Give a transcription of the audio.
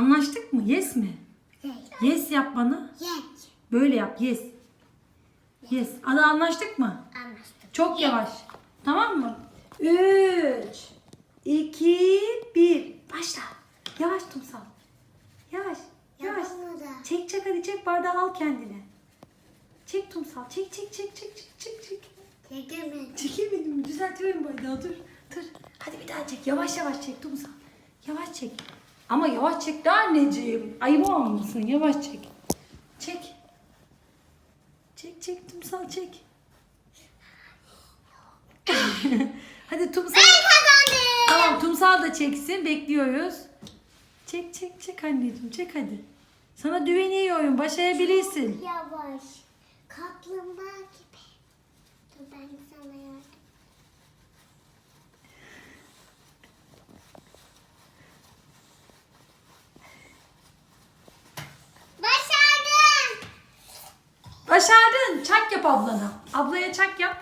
Anlaştık mı? Yes mi? Yes. Yes yap bana. Yes. Böyle yap. Yes. Yes. Ada anlaştık mı? Anlaştık. Çok yavaş. Tamam mı? 3 2 1 Başla. Yavaş Tumsal. Yavaş. Yavaş. Çek çek hadi çek bardağı al kendine. Çek Tumsal. Çek çek çek çek çek çek çek. Çekemedim. Çekemedim? Düzeltiyorum bardağı dur. Dur. Hadi bir daha çek. Yavaş yavaş çek Tumsal. Yavaş çek. Ama yavaş çek de anneciğim. Ayıp olmasın. Yavaş çek. Çek. Çek çek Tumsal çek. Hadi Tumsal. Kazandım. Tamam Tumsal da çeksin. Bekliyoruz. Çek çek çek anneciğim çek hadi. Sana güveniyorum. Başarabilirsin. Yavaş. Kaplumbağa gibi. Dur ben sana Başardın. Çak yap ablana. Ablaya çak yap.